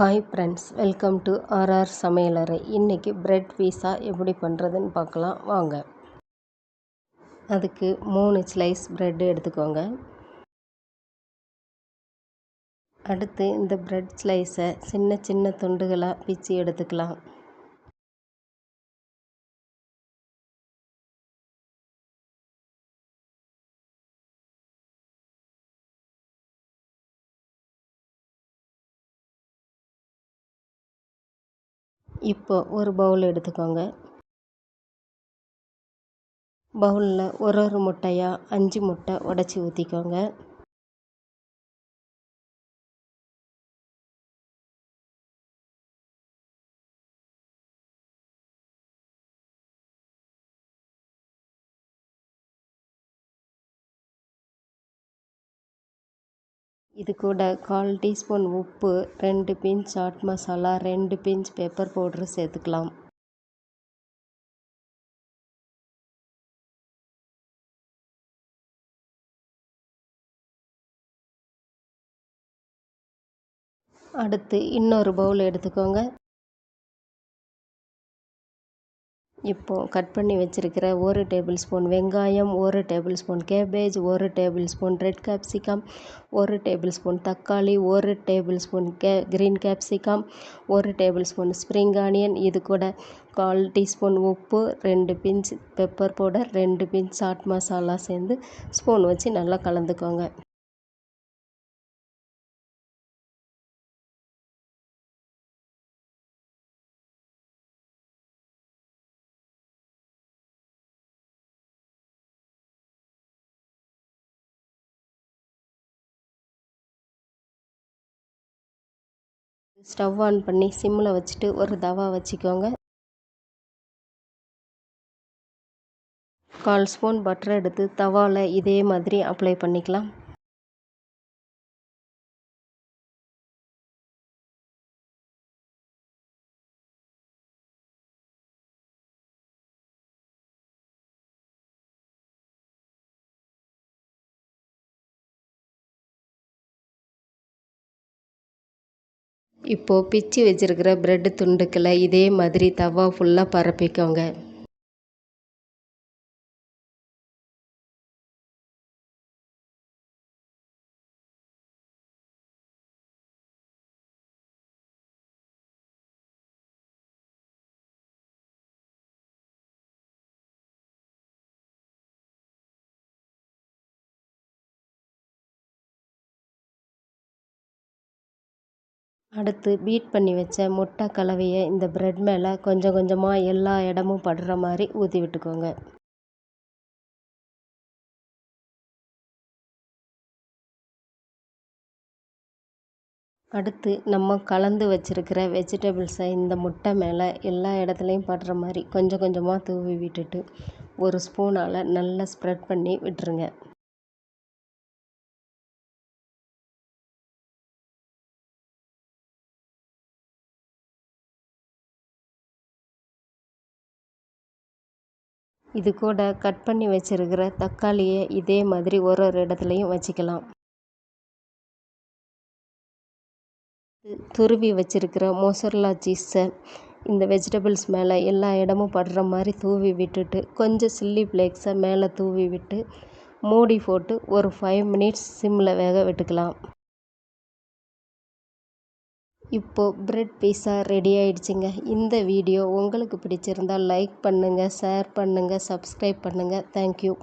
Hi friends welcome to RR சமையலறை. இன்றைக்கி bread பீஸா எப்படி பண்ணுறதுன்னு பார்க்கலாம். வாங்க. அதுக்கு மூணு ஸ்லைஸ் ப்ரெட் எடுத்துக்கோங்க. அடுத்து இந்த ப்ரெட் ஸ்லைஸை சின்ன சின்ன துண்டுகளாக பிச்சு எடுத்துக்கலாம். இப்போ ஒரு பவுல் எடுத்துக்கோங்க. பவுலில் ஒரு ஒரு முட்டையாக அஞ்சு முட்டை உடச்சி ஊற்றிக்கோங்க இது கூட கால் டீஸ்பூன் உப்பு ரெண்டு பிஞ்ச் சாட் மசாலா ரெண்டு பிஞ்ச் பெப்பர் பவுட்ரு சேர்த்துக்கலாம். அடுத்து இன்னொரு பவுல் எடுத்துக்கோங்க. இப்போது கட் பண்ணி வச்சுருக்கிற ஒரு டேபிள் ஸ்பூன் வெங்காயம் ஒரு டேபிள் ஸ்பூன் கேபேஜ் ஒரு டேபிள் ஸ்பூன் ரெட் கேப்சிகம் ஒரு டேபிள் ஸ்பூன் தக்காளி ஒரு டேபிள் ஸ்பூன் கே க்ரீன் கேப்சிகம் ஒரு டேபிள் ஸ்பூன் ஸ்ப்ரிங் ஆனியன் இது கூட கால் டீஸ்பூன் உப்பு ரெண்டு பிஞ்ச் பெப்பர் பவுடர் ரெண்டு பிஞ்ச் சாட் மசாலா சேர்ந்து ஸ்பூன் வச்சு நல்லா கலந்துக்கோங்க. ஸ்டவ் ஆன் பண்ணி சிம்மில் வச்சுட்டு ஒரு தவா வச்சுக்கோங்க. கால் ஸ்பூன் பட்டர் எடுத்து தவாவில் இதே மாதிரி அப்ளை பண்ணிக்கலாம். இப்போது பிச்சு வச்சுருக்கிற ப்ரெட்டு துண்டுக்களை இதே மாதிரி தவா ஃபுல்லாக பரப்பிக்கோங்க. அடுத்து பீட் பண்ணி வச்ச முட்டை கலவையை இந்த ப்ரெட் மேலே கொஞ்சம் கொஞ்சமாக எல்லா இடமும் படுற மாதிரி ஊற்றி விட்டுக்கோங்க. அடுத்து நம்ம கலந்து வச்சுருக்கிற வெஜிடபிள்ஸை இந்த முட்டை மேலே எல்லா இடத்துலையும் படுற மாதிரி கொஞ்சம் கொஞ்சமாக தூவி விட்டுட்டு ஒரு ஸ்பூனால் நல்லா ஸ்ப்ரெட் பண்ணி விட்டுருங்க. இது கூட கட் பண்ணி வச்சுருக்கிற தக்காளியை இதே மாதிரி ஒரு ஒரு இடத்துலையும் வச்சுக்கலாம். துருவி வச்சுருக்கிற மொசர்லா சீஸை இந்த வெஜிடபிள்ஸ் மேலே எல்லா இடமும் படுற மாதிரி தூவி விட்டுட்டு கொஞ்சம் சில்லி ஃப்ளேக்ஸை மேலே தூவி விட்டு மூடி போட்டு ஒரு ஃபைவ் மினிட்ஸ் சிம்மில் வேக விட்டுக்கலாம். இப்போது பிரெட் பீஸா ரெடி ஆயிடுச்சுங்க. இந்த வீடியோ உங்களுக்கு பிடிச்சிருந்தால் லைக் பண்ணுங்கள் ஷேர் பண்ணுங்கள் சப்ஸ்கிரைப் பண்ணுங்கள் தேங்க்யூ